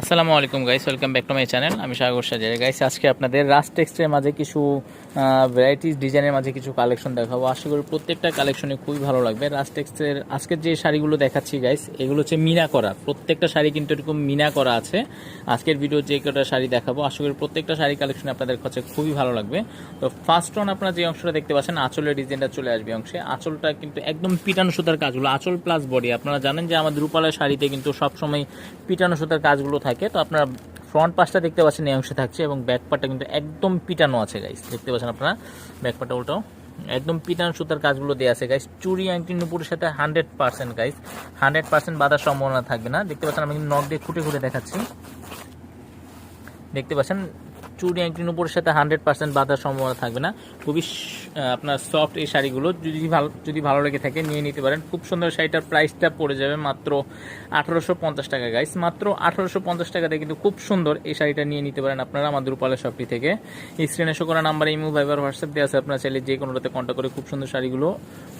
আসসালামু আলাইকুম guys welcome back to my channel আমি সাগর সাজার গাইস আজকে আপনাদের রাস্ট টেক্সটের মাঝে কিছু ভ্যারাইটিস ডিজাইনের মাঝে কিছু কালেকশন দেখাবো। আশা করি প্রত্যেকটা কালেকশনে খুবই ভালো লাগবে। রাস্ট টেক্সটের আজকের যে শাড়িগুলো দেখাচ্ছি গাইস এগুলো হচ্ছে মিনা করা। প্রত্যেকটা শাড়ি কিন্তু এরকম মিনা করা আছে। আজকের ভিডিও যে কটা শাড়ি দেখাবো, আশা করি প্রত্যেকটা শাড়ি কালেকশন আপনাদের কাছে খুবই ভালো লাগবে। তো ফার্স্ট ওয়ান আপনারা যে অংশটা দেখতে পাচ্ছেন, আঁচলের ডিজাইনটা চলে আসবে অংশে। আঁচলটা কিন্তু একদম পিটানো সুতার কাজগুলো, আঁচল প্লাস বডি আপনারা জানেন যে আমাদের রূপালের শাড়িতে কিন্তু সবসময় পিটানো সুতার কাজগুলো থাকে, তো আপনারা ফ্রন্ট পাশটা দেখতে পাচ্ছেন এই অংশে থাকছে এবং ব্যাক পার্টটা কিন্তু একদম পিটানো আছে গাইস দেখতে পাচ্ছেন আপনারা? ব্যাক পার্টটা উল্টাও একদম পিটানো সুতার কাজগুলো দেওয়া আছে গাইস চুরি আংটি নুপুরের সাথে hundred percent guys hundred percent বাধার সম্ভাবনা থাকবে না। দেখতে পাচ্ছেন, আমি কিন্তু নখ দিয়ে খুঁটে খুঁটে দেখাচ্ছি। দেখতে পাচ্ছেন? চুরি আংটির উপরের সাথে হান্ড্রেড পার্সেন্ট বাঁধার সম্ভাবনা থাকবে না। খুবই আপনার সফট এই শাড়িগুলো যদি ভালো যদি ভালো লেগে থাকে, নিয়ে নিতে পারেন। খুব সুন্দর শাড়িটার প্রাইসটা পড়ে যাবে মাত্র আঠারোশো পঞ্চাশ টাকা গাইস মাত্র আঠারোশো পঞ্চাশ টাকাতে কিন্তু খুব সুন্দর এই শাড়িটা নিয়ে নিতে পারেন আপনারা আমাদের রূপালের শপটি থেকে। স্ক্রিনে শো করা নাম্বার ইমো ভাইবার হোয়াটসঅ্যাপ দেওয়া আছে। আপনারা চাইলে যে কোনোটাতে কন্ট্যাক্ট করে খুব সুন্দর শাড়িগুলো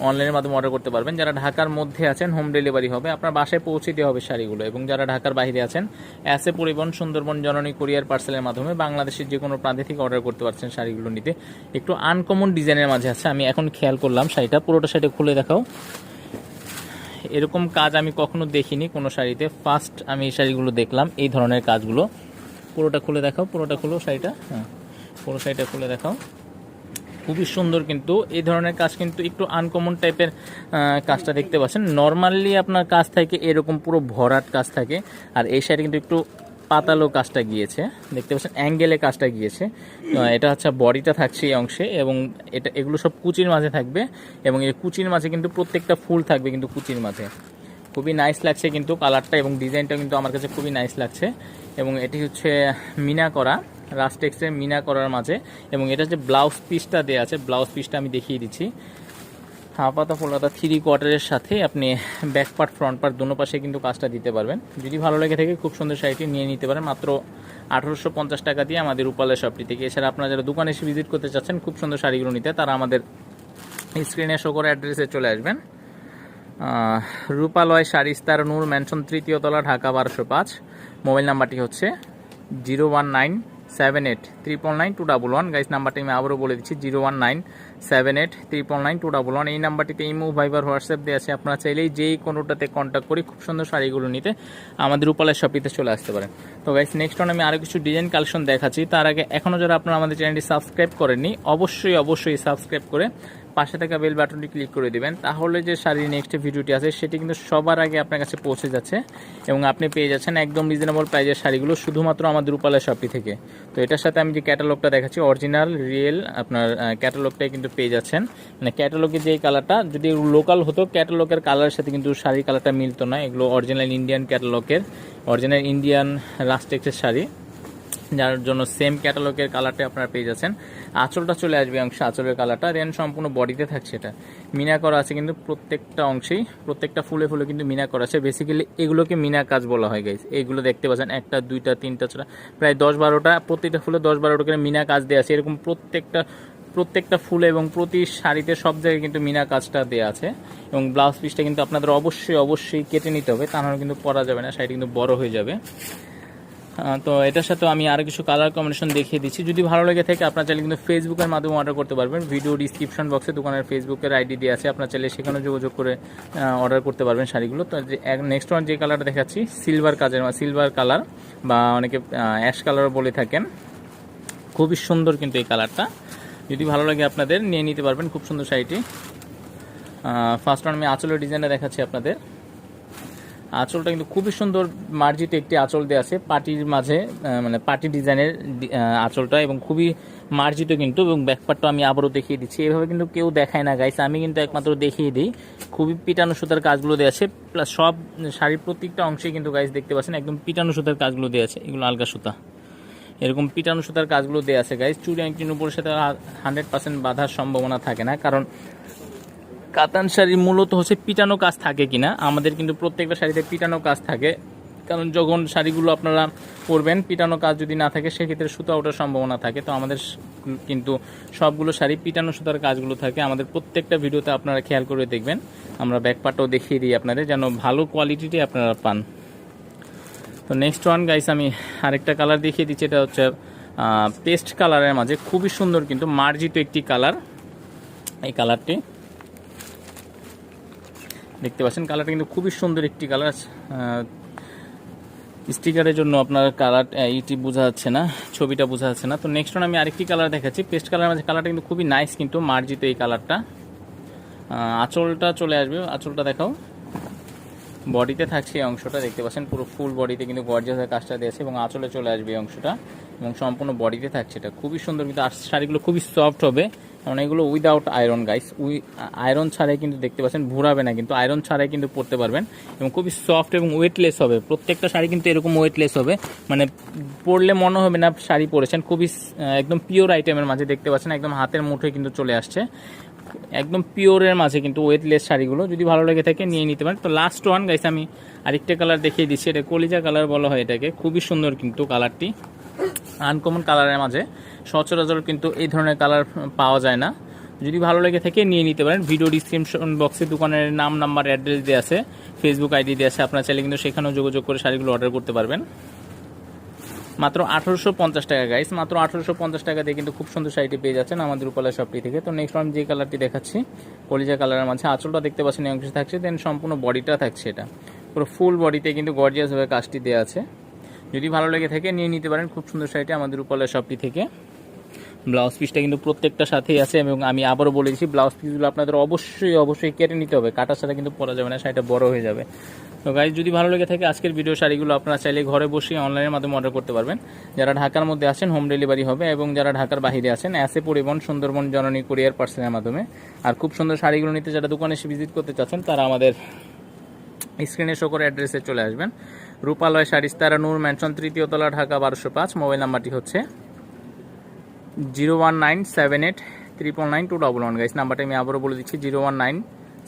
অনলাইনের মাধ্যমে অর্ডার করতে পারবেন। যারা ঢাকার মধ্যে আছেন হোম ডেলিভারি হবে। আপনার বাসায় পৌঁছে দেওয়া হবে শাড়িগুলো এবং যারা ঢাকার বাইরে আছেন অ্যাসে পরিবহন, সুন্দরবন, জননী কোরিয়ার পার্সেলের মাধ্যমে বাংলাদেশের যে কোনো প্রান্তে থেকে অর্ডার করতে পারছেন শাড়িগুলো নিতে। একটু আনকমন ডিজাইনের মাঝে আছে। আমি এখন খেয়াল করলাম, শাড়িটা পুরোটা শাড়ি খুলে দেখাও। এরকম কাজ আমি কখনো দেখিনি কোনো শাড়িতে। ফার্স্ট আমি এই শাড়িগুলো দেখলাম, এই ধরনের কাজগুলো। পুরোটা খুলে দেখাও, পুরোটা খুলো শাড়িটা। হ্যাঁ পুরো শাড়িটা খুলে দেখাও। খুবই সুন্দর কিন্তু, এই ধরনের কাজ কিন্তু একটু আনকমন টাইপের কাজটা দেখতে পাচ্ছেন। নর্মালি আপনার কাজ থাকে এরকম পুরো ভরাট কাজ থাকে। আর এই শাড়ি কিন্তু একটু পাতালো কাজটা গিয়েছে। দেখতে পাচ্ছেন, অ্যাঙ্গেলে কাজটা গিয়েছে। এটা হচ্ছে বডিটা থাকছে এই অংশে এবং এটা, এগুলো সব কুচির মাঝে থাকবে এবং এই কুচির মাঝে কিন্তু প্রত্যেকটা ফুল থাকবে কিন্তু কুচির মাঝে। খুবই নাইস লাগছে কিন্তু কালারটা এবং ডিজাইনটা কিন্তু আমার কাছে খুবই নাইস লাগছে। এবং এটি হচ্ছে মিনা করা রাস্টেক্সের মিনা করার মাঝে এবং এটা যে ব্লাউজ পিসটা দেওয়া আছে ব্লাউজ পিসটা আমি দেখিয়ে দিচ্ছি। হাফাতা ফোলাতা থ্রি কোয়ার্টারের সাথে আপনি ব্যাক পার্ট ফ্রন্ট পার্ট দুনো পাশে কিন্তু কাজটা দিতে পারবেন। যদি ভালো লেগে থাকে, খুব সুন্দর শাড়িটি নিয়ে নিতে পারেন। মাত্র আঠারোশো পঞ্চাশ টাকা দিয়ে আমাদের রূপালের শপটি থেকে। এছাড়া আপনারা যারা দোকানে এসে ভিজিট করতে চাচ্ছেন, খুব সুন্দর শাড়িগুলো নিতে, তারা আমাদের স্ক্রিনে শো করে অ্যাড্রেসে চলে আসবেন। রূপালয় শাড়িস্তার নূর ম্যানশন তৃতীয় তলা, ঢাকা বারোশো পাঁচ। মোবাইল নাম্বারটি হচ্ছে zero one nine seven eight triple nine two double one guys নাম্বারটি আমি আবারও বলে দিচ্ছি zero one nine seven eight triple nine two double one এই নাম্বারটিতে ইমো ভাইবার হোয়াটসঅ্যাপ দেওয়া আছে। আপনারা চাইলেই যেই কোনোটাতে কন্ট্যাক্ট করি, খুব সুন্দর শাড়িগুলো নিতে আমাদের উপালের শপিতে চলে আসতে পারেন। তো গাইস নেক্সট ওয়ান আমি আরও কিছু ডিজাইন কালেকশন দেখাচ্ছি। তার আগে এখনও যারা আপনারা আমাদের চ্যানেলটি সাবস্ক্রাইব করেননি, অবশ্যই অবশ্যই সাবস্ক্রাইব করে পাশে থাকা বেল বাটনটি ক্লিক করে দিবেন। তাহলে যে শাড়ির নেক্সট ভিডিওটি আছে, সেটি কিন্তু সবার আগে আপনার কাছে পৌঁছে যাচ্ছে এবং আপনি পেয়ে যাচ্ছেন একদম রিজনেবল প্রাইজের শাড়িগুলো শুধুমাত্র আমাদের রূপালের শপি থেকে। তো এটার সাথে আমি যে ক্যাটালগটা দেখাচ্ছি অরিজিনাল রিয়েল আপনার ক্যাটালগটাই কিন্তু পেয়ে যাচ্ছেন। মানে ক্যাটালগের যে কালারটা যদি লোকাল হতো ক্যাটালগের কালারের সাথে কিন্তু শাড়ির কালারটা মিলতো না। এগুলো অরিজিনাল ইন্ডিয়ান ক্যাটালগের অরিজিনাল ইন্ডিয়ান রাস্টেক্সের শাড়ি। যার জন্য সেম ক্যাটালগের কালারটা আপনারা পেয়ে যাচ্ছেন। আঁচলটা চলে আসবে অংশে, আঁচলের কালারটা দেন সম্পূর্ণ বডিতে থাকছে এটা। মিনা করা আছে কিন্তু প্রত্যেকটা অংশেই, প্রত্যেকটা ফুলে ফুলে কিন্তু মিনা করা আছে। বেসিক্যালি এগুলোকে মিনা কাজ বলা হয় গাইজ এগুলো দেখতে পাচ্ছেন, একটা, দুইটা, তিনটা ছটা প্রায় দশ বারোটা প্রত্যেকটা ফুলে দশ বারোটা করে মিনা কাজ দেওয়া আছে। এরকম প্রত্যেকটা প্রত্যেকটা ফুলে এবং প্রতি শাড়িতে সব জায়গায় কিন্তু মিনা কাজটা দেওয়া আছে। এবং ব্লাউজ পিসটা কিন্তু আপনাদের অবশ্যই অবশ্যই কেটে নিতে হবে। তা নাহলে কিন্তু পরা যাবে না শাড়িটা কিন্তু বড় হয়ে যাবে। তো এটার সাথে আমি আরও কিছু কালার কম্বিনেশন দেখিয়ে দিচ্ছি। যদি ভালো লেগে থাকে, আপনার চাইলে কিন্তু ফেসবুকের মাধ্যমে অর্ডার করতে পারবেন। ভিডিও ডিসক্রিপশন বক্সে দোকানের ফেসবুকের আইডি দিয়ে আছে। আপনার চাইলে সেখানে যোগাযোগ করে অর্ডার করতে পারবেন শাড়িগুলো। তো নেক্সট ওয়ান যে কালারটা দেখাচ্ছি সিলভার কাজের সিলভার কালার বা অনেকে অ্যাশ কালারও বলে থাকেন। খুবই সুন্দর কিন্তু এই কালারটা যদি ভালো লাগে আপনাদের, নিয়ে নিতে পারবেন। খুব সুন্দর শাড়িটি। ফার্স্ট ওয়ান আমি আঁচলের ডিজাইনটা দেখাচ্ছি আপনাদের। আঁচলটা কিন্তু খুবই সুন্দর মার্জিত একটি আঁচল দেওয়া আছে। পাটির মাঝে মানে পাটি ডিজাইনের আঁচলটা এবং খুবই মার্জিত কিন্তু এবং ব্যাকপারটা আমি আবারও দেখিয়ে দিচ্ছি। এভাবে কিন্তু কেউ দেখায় না গাইস আমি কিন্তু একমাত্র দেখিয়ে দিই। খুবই পিটানো সুতার কাজগুলো দেওয়া আছে। প্লাস সব শাড়ির প্রত্যেকটা অংশে কিন্তু গাইস দেখতে পাচ্ছেন, একদম পিটানো সুতার কাজগুলো দেওয়া আছে। এগুলো আলগা সুতা। এরকম পিটানো সুতার কাজগুলো দেওয়া আছে গাইস চুড়ি আংটির উপরের সাথে হান্ড্রেড পার্সেন্ট বাধার সম্ভাবনা থাকে না, কারণ কাতান শাড়ি মূলত হচ্ছে পিটানো কাজ থাকে কিনা? আমাদের কিন্তু প্রত্যেকটা শাড়িতে পিটানো কাজ থাকে। কারণ যখন শাড়িগুলো আপনারা পরবেন, পিটানো কাজ যদি না থাকে, সেক্ষেত্রে সুতা ওঠার সম্ভাবনা থাকে। তো আমাদের কিন্তু সবগুলো শাড়ি পিটানো সুতার কাজগুলো থাকে। আমাদের প্রত্যেকটা ভিডিওতে আপনারা খেয়াল করে দেখবেন। আমরা ব্যাকপার্টও দেখিয়ে দিই আপনাদের, যেন ভালো কোয়ালিটিটি আপনারা পান। তো নেক্সট ওয়ান গাইস আমি আরেকটা কালার দেখিয়ে দিচ্ছি। এটা হচ্ছে পেস্ট কালারের মাঝে। খুবই সুন্দর কিন্তু মার্জিত একটি কালার এই কালারটি দেখতে পাচ্ছেন কালারটা কিন্তু খুবই সুন্দর একটি কালার স্টিকারের জন্য আপনার কালার এইটি বোঝা যাচ্ছে না, ছবিটা বোঝা যাচ্ছে না। তো নেক্সট আমি আরেকটি কালার দেখাচ্ছি। পেস্ট কালারের মাঝে কালারটা কিন্তু খুবই নাইস কিন্তু মার্জিত এই কালারটা। আঁচলটা চলে আসবে। আঁচলটা দেখাও। বডিতে থাকছে এই অংশটা, দেখতে পাচ্ছেন, পুরো ফুল বডিতে কিন্তু গর্জিয়াসের কাজটা দিয়েছে এবং আঁচলে চলে আসবে এই অংশটা এবং সম্পূর্ণ বডিতে থাকছে এটা। খুবই সুন্দর কিন্তু শাড়িগুলো খুবই সফট হবে, কারণ এগুলো without iron guys we iron ছাড়াই কিন্তু দেখতে পাচ্ছেন ভুরাবে না কিন্তু আয়রন ছাড়াই কিন্তু পরতে পারবেন এবং খুবই সফট এবং ওয়েটলেস হবে। প্রত্যেকটা শাড়ি কিন্তু এরকম ওয়েটলেস হবে মানে পরলে মনে হবে না শাড়ি পরেছেন, খুবই একদম পিওর আইটেমের মাঝে দেখতে পাচ্ছেন, একদম হাতের মুঠোয় কিন্তু চলে আসছে। একদম পিওরের মাঝে কিন্তু ওয়েটলেস শাড়িগুলো, যদি ভালো লেগে থাকে নিয়ে নিতে পারেন। তো লাস্ট ওয়ান গাইস আমি আরেকটা কালার দেখিয়ে দিচ্ছি। এটা কলিজা কালার বলা হয় এটাকে। খুবই সুন্দর কিন্তু কালারটি আনকমন কালারের মাঝে। সচরাচর কিন্তু এই ধরনের কালার পাওয়া যায় না। যদি ভালো লেগে থাকে নিয়ে নিতে পারেন। ভিডিও ডিসক্রিপশন বক্সে দোকানের নাম নাম্বার অ্যাড্রেস দেওয়া আছে। ফেসবুক আইডি দেওয়া আছে। আপনার চাইলে কিন্তু সেখানেও যোগাযোগ করে শাড়িগুলো অর্ডার করতে পারবেন। মাত্র আঠারোশো পঞ্চাশ টাকা গাইস মাত্র আঠারোশো পঞ্চাশ টাকা দিয়ে কিন্তু খুব সুন্দর শাড়িটি পেয়ে যাচ্ছেন আমাদের উপলা শপটি থেকে। তো নেক্সট আমি যে কালারটি দেখাচ্ছি, কলিজা কালারের মাঝে আঁচলটা দেখতে পাচ্ছেন অংশে থাকছে। দেন সম্পূর্ণ বডিটা থাকছে এটা। পুরো ফুল বডিতে কিন্তু গর্জিয়াসভাবে কাজটি দেওয়া আছে। যদি ভালো লেগে থাকে, নিয়ে নিতে পারেন। খুব সুন্দর শাড়িটি আমাদের উপলা শপটি থেকে। ব্লাউজ পিসটা কিন্তু প্রত্যেকটা সাথেই আছে এবং আমি আবারও বলে দিচ্ছি, ব্লাউজ পিসগুলো আপনাদের অবশ্যই অবশ্যই কেটে নিতে হবে। কাটার সাথে কিন্তু পরা যাবে না, শাড়িটা বড় হয়ে যাবে। তো গাইজ যদি ভালো লেগে থাকে আজকের ভিডিও শাড়িগুলো আপনারা চাইলে ঘরে বসে অনলাইনের মাধ্যমে অর্ডার করতে পারবেন। যারা ঢাকার মধ্যে আছেন হোম ডেলিভারি হবে এবং যারা ঢাকার বাইরে আছেন অ্যাসে পরিবহন সুন্দরবন জননী কুরিয়ার পার্সেলের মাধ্যমে। আর খুব সুন্দর শাড়িগুলো নিতে যারা দোকানে এসে ভিজিট করতে চাচ্ছেন, তারা আমাদের স্ক্রিনে শো করে অ্যাড্রেসে চলে আসবেন। রূপালয় শাড়ি তারা নূর ম্যানশন তৃতীয় তলা ঢাকা, বারোশো পাঁচ। মোবাইল নাম্বারটি হচ্ছে zero one nine seven eight, triple nine, two double one. Guys, নাম্বারটা আমি আবারও বলে দিচ্ছি, zero one nine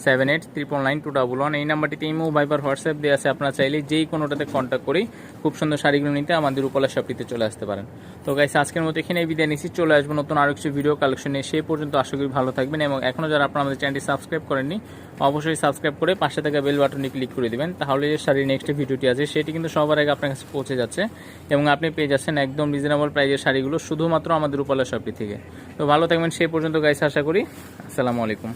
seven eight triple nine two double one এই নাম্বারটিতে ইমো, ভাইবার, হোয়াটসঅ্যাপ দেওয়া আছে। আপনারা চাইলে যেই কোনোটাতে কন্ট্যাক্ট করেই খুব সুন্দর শাড়িগুলো নিতে আমাদের উপলা শপটিতে চলে আসতে পারেন। তো গাইস আজকের মতো এখানে বিদায় নিচ্ছি। চলে আসব নতুন আরও কিছু ভিডিও কালেকশন নিয়ে। সেই পর্যন্ত আশা করি ভালো থাকবেন এবং এখনও যারা আপনারা আমাদের চ্যানেলটি সাবস্ক্রাইব করেননি, অবশ্যই সাবস্ক্রাইব করে পাশে থাকা বেল বাটনটি ক্লিক করে দিবেন। তাহলে যে শাড়ির নেক্সট ভিডিওটি আছে, সেটি কিন্তু সবার আগে আপনার কাছে পৌঁছে যাচ্ছে এবং আপনি পেয়ে যাচ্ছেন একদম রিজনেবল প্রাইজের শাড়িগুলো শুধুমাত্র আমাদের উপলা শপটি থেকে। তো ভালো থাকবেন। সেই পর্যন্ত গাইস আশা করি। আসসালামু আলাইকুম।